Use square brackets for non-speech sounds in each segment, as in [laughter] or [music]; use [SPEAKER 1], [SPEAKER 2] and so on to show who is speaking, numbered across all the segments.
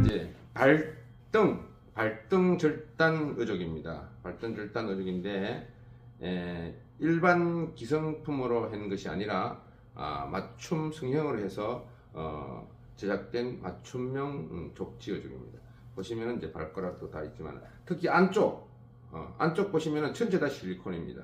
[SPEAKER 1] 이제 발등 발등 절단 의족입니다. 발등 절단 의족인데 에, 일반 기성품으로 하는 것이 아니라 아, 맞춤 성형으로 해서 어, 제작된 맞춤형 음, 족지 의족입니다. 보시면은 이제 발가락도 다 있지만 특히 안쪽 어, 안쪽 보시면은 전체 다 실리콘입니다.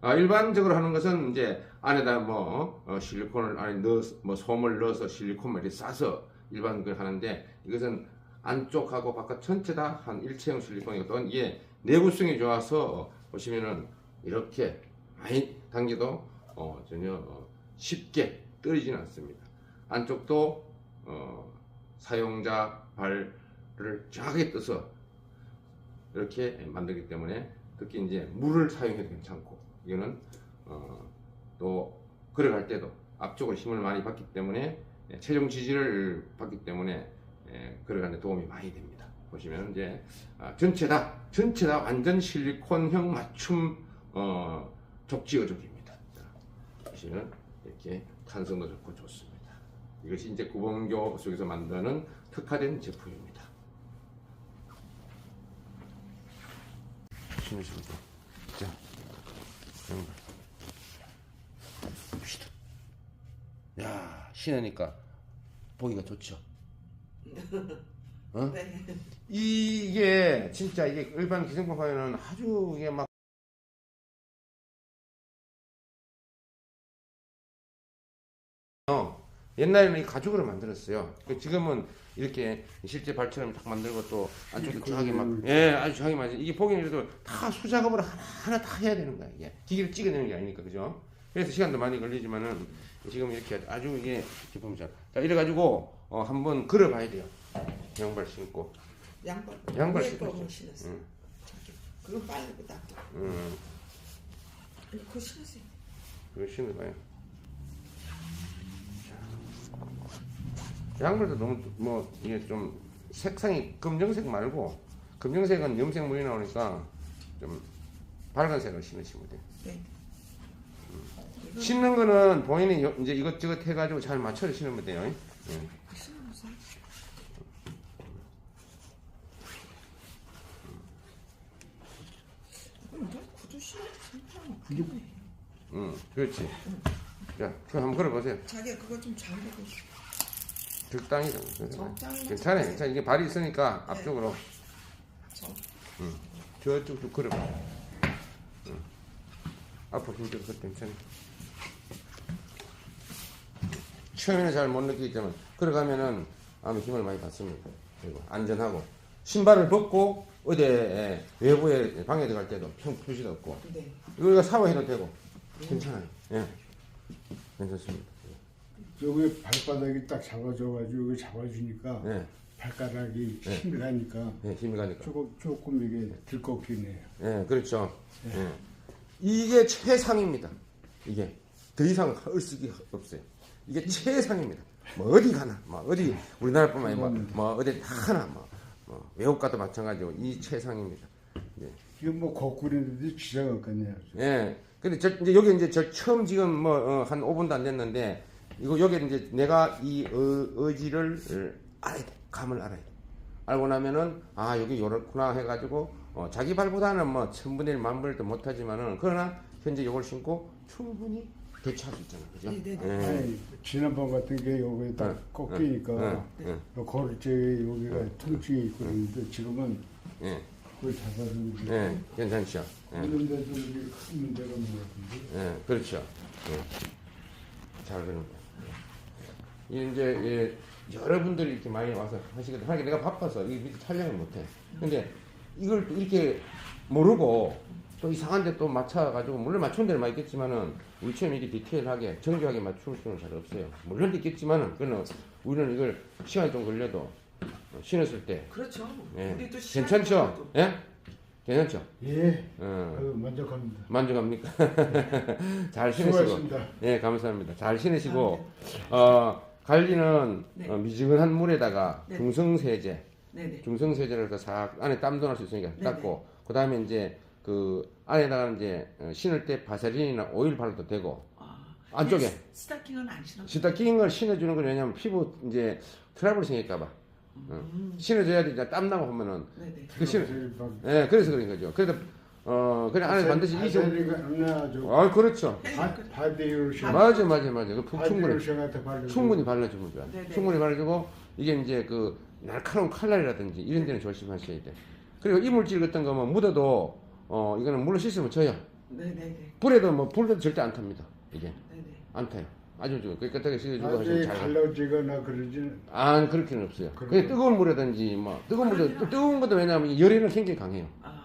[SPEAKER 1] 아, 일반적으로 하는 것은 이제 안에다 뭐 어, 실리콘을 안에 넣어서 뭐 솜을 넣어서 실리콘을 이렇게 싸서 일반 걸 하는데 이것은 안쪽하고 바깥 전체 다 한 일체형 실리콘이거든. 이게 내구성이 좋아서 어, 보시면은 이렇게 많이 당겨도 어, 전혀 어, 쉽게 떨어지는 않습니다. 안쪽도 어, 사용자 발을 정확하게 떠서 이렇게 만들기 때문에 특히 이제 물을 사용해도 괜찮고 이거는 어, 또 걸어갈 때도 앞쪽으로 힘을 많이 받기 때문에 예, 체중 지지를 받기 때문에 예, 걸어가는 데 도움이 많이 됩니다. 보시면 이제 아, 전체 다 전체 다 완전 실리콘형 맞춤 어, 족지 의족입니다. 자, 보시면 이렇게 탄성도 좋고 좋습니다. 이것이 이제 구봉교 속에서 만드는 특화된 제품입니다. 신으시고 자 양말 봅시다. 야 신으니까 보기가 좋죠. [laughs] 어?
[SPEAKER 2] 네.
[SPEAKER 1] 이 게 진짜 이게 일반 기성품 화면은 아주 이게 막 어, 옛날에는 이 가죽으로 만들었어요. 그 지금은 이렇게 실제 발처럼 딱 만들고 또 안쪽에 쫙하게 막, 예, 아주 쫙하게 맞아. 이게 보기는 그래도 다 수작업을 하나하나 다 해야 되는 거야, 이게. 기계를 찍어내는 게 아니니까, 그죠? 그래서 시간도 많이 걸리지만은 지금 이렇게 아주 이게 잘. 자, 이래가지고, 어, 한번 걸어봐야 돼요. 양발 신고.
[SPEAKER 2] 양발
[SPEAKER 1] 양발 신고.
[SPEAKER 2] 신었어.
[SPEAKER 1] 응.
[SPEAKER 2] 자기 그거 빨리보다.
[SPEAKER 1] 음,
[SPEAKER 2] 아니 그거 신었어요.
[SPEAKER 1] 그거 신어봐요. 양말도 너무 뭐 이게 좀 색상이 검정색 말고 검정색은 염색 물이 나오니까 좀 밝은 색을 신으시면 돼요.
[SPEAKER 2] 네.
[SPEAKER 1] 신는 거는 본인이 요- 이제 이것저것 해가지고 잘 맞춰서 신으면 돼요. 예.
[SPEAKER 2] 구두 신어도 괜찮아.
[SPEAKER 1] 응, 그렇지. 자, 그거 한번 걸어보세요.
[SPEAKER 2] 자기가 그거 좀 잠그고 있어.
[SPEAKER 1] 적당히.
[SPEAKER 2] 적당히
[SPEAKER 1] 괜찮아요. 괜찮아요. 이게 발이 있으니까
[SPEAKER 2] 네.
[SPEAKER 1] 앞쪽으로
[SPEAKER 2] 저
[SPEAKER 1] 저쪽 좀 걸어봐. 응. 앞으로 힘줘서 괜찮아. 처음에는 잘 못 느끼겠지만 걸어가면은 아무 힘을 많이 받습니다. 그리고 안전하고 신발을 벗고 어디에 외부에 방에 들어갈 때도 평 표시도 없고
[SPEAKER 2] 네.
[SPEAKER 1] 이거 샤워해도 되고 괜찮아요. 예, 괜찮습니다.
[SPEAKER 3] 여기 발바닥이 딱 잡아줘가지고 여기 잡아주니까
[SPEAKER 1] 예,
[SPEAKER 3] 발가락이
[SPEAKER 1] 네.
[SPEAKER 3] 힘이 가니까
[SPEAKER 1] 예, 힘이 가니까.
[SPEAKER 3] 조금 조금 이게 들꺾이네요.
[SPEAKER 1] 예, 그렇죠. 예. 이게 최상입니다. 이게 더 이상 할 수가 없어요. 이게 최상입니다. 뭐 어디 가나, 뭐 어디 우리나라뿐만 아니라 뭐, 뭐 어디 하나, 뭐, 뭐 외국 가도 마찬가지고 이 최상입니다. 예.
[SPEAKER 3] 이건 뭐 거꾸리는데도 지장 없겠네요.
[SPEAKER 1] 예. 근데 저 이제 여기 이제 저 처음 지금 뭐한 5분도 안 됐는데 이거 여기 이제 내가 이 어, 의지를 알아야 돼. 감을 알아야 돼. 알고 나면은 아 여기 요렇구나 해가지고 어, 자기 발보다는 뭐 천분의 일 만분의 일도 못하지만은 그러나 현재 이걸 신고 충분히 대처할 수 있잖아, 그죠?
[SPEAKER 2] 네, 네,
[SPEAKER 1] 예.
[SPEAKER 3] 아니 지난번 같은 게 여기 딱
[SPEAKER 1] 네.
[SPEAKER 3] 꺾이니까
[SPEAKER 1] 예, 예,
[SPEAKER 3] 뭐 여기가 통증이 있고 그러는데 지금은
[SPEAKER 1] 예,
[SPEAKER 3] 그걸 잡아주는 게
[SPEAKER 1] 예, 괜찮죠. 예.
[SPEAKER 3] 이런 데도 이게 큰 문제가 없는 것 같은데.
[SPEAKER 1] 예, 그렇죠. 예. 잘 그런 거예요. 이 이제 예, 여러분들이 이렇게 많이 와서 하시거든. 하긴 내가 바빠서 이 밑에 촬영을 못해. 근데 이걸 또 이렇게 모르고 또 이상한데 또 맞춰가지고 물론 맞추는 데는 많이 있겠지만은 우리처럼 이렇게 디테일하게 정교하게 맞출 수는 잘 없어요. 물론 있겠지만은 그는 우리는 이걸 시간이 좀 걸려도 어, 신었을 때
[SPEAKER 2] 그렇죠.
[SPEAKER 1] 예.
[SPEAKER 2] 우리도 시간이
[SPEAKER 1] 괜찮죠? 예? 괜찮죠?
[SPEAKER 3] 예,
[SPEAKER 1] 어,
[SPEAKER 3] 아유, 만족합니다.
[SPEAKER 1] 만족합니까? [laughs] 잘 신으시고
[SPEAKER 3] 수고하셨습니다.
[SPEAKER 1] 예, 감사합니다. 잘 신으시고 어, 관리는
[SPEAKER 2] 네.
[SPEAKER 1] 어, 미지근한 물에다가
[SPEAKER 2] 네.
[SPEAKER 1] 중성세제,
[SPEAKER 2] 네네.
[SPEAKER 1] 중성세제를 해서 싹 안에 땀도 날 수 있으니까
[SPEAKER 2] 네,
[SPEAKER 1] 닦고 그 다음에 이제 그 안에다가 이제 어, 신을 때 바세린이나 오일 바르도 되고
[SPEAKER 2] 아,
[SPEAKER 1] 안쪽에
[SPEAKER 2] 스- 스타킹은 안 신어.
[SPEAKER 1] 걸 신어주는 건 왜냐면 피부 이제 트러블 생길까봐
[SPEAKER 2] 음.
[SPEAKER 1] 신어줘야 되잖아. 땀 나고 하면은.
[SPEAKER 2] 네네.
[SPEAKER 1] 그.
[SPEAKER 3] 막
[SPEAKER 1] 예, 그래서 그런 거죠. 그래서 어 그래 안에 반드시 저아 그렇죠.
[SPEAKER 3] 바- 바디로션
[SPEAKER 1] 맞아 맞아 맞아. 그 부- 충분히 충분히 발라주면 좋아.
[SPEAKER 2] 네네.
[SPEAKER 1] 충분히 발라주고 이게 이제 그 날카로운 칼날이라든지 이런 데는 조심하셔야 돼. 그리고 이물질 같은 거뭐 묻어도 어 이거는 물로 씻으면 져요.
[SPEAKER 2] 네네네.
[SPEAKER 1] 불에도 뭐 불에도 절대 안 탑니다. 이게
[SPEAKER 2] 네네.
[SPEAKER 1] 안 타요. 아주 좋아요. 깨끗하게 씻어주고
[SPEAKER 3] 나중에
[SPEAKER 1] 하시면 잘.
[SPEAKER 3] 갈라지거나 그러지는
[SPEAKER 1] 아 그렇게는 없어요.
[SPEAKER 3] 그래요?
[SPEAKER 1] 그냥 뜨거운 물이라든지 뭐 뜨거운 물도
[SPEAKER 2] 아니요.
[SPEAKER 1] 뜨거운 것도 왜냐하면 열에는 굉장히 강해요.
[SPEAKER 2] 아.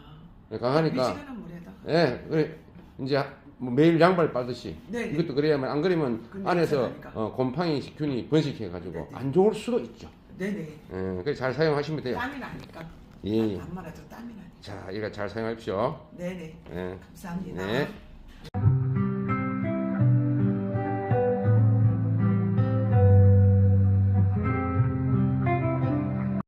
[SPEAKER 1] 강하니까
[SPEAKER 2] 미지근한 물에다.
[SPEAKER 1] 예, 그래 이제 뭐 매일 양발 빠듯이
[SPEAKER 2] 네.
[SPEAKER 1] 이것도 그래야만 안 그러면
[SPEAKER 2] 근데
[SPEAKER 1] 안에서
[SPEAKER 2] 괜찮으니까.
[SPEAKER 1] 어, 곰팡이 균이 번식해 가지고
[SPEAKER 2] 네, 네.
[SPEAKER 1] 안 좋을 수도 있죠.
[SPEAKER 2] 네네.
[SPEAKER 1] 예, 그래서 잘 사용하시면 돼요.
[SPEAKER 2] 땀이 나니까.
[SPEAKER 1] 예, 예.
[SPEAKER 2] 안만 해도 땀이 나니까.
[SPEAKER 1] 자, 이거 잘 사용하십시오.
[SPEAKER 2] 네네.
[SPEAKER 1] 예.
[SPEAKER 2] 감사합니다.
[SPEAKER 1] 네.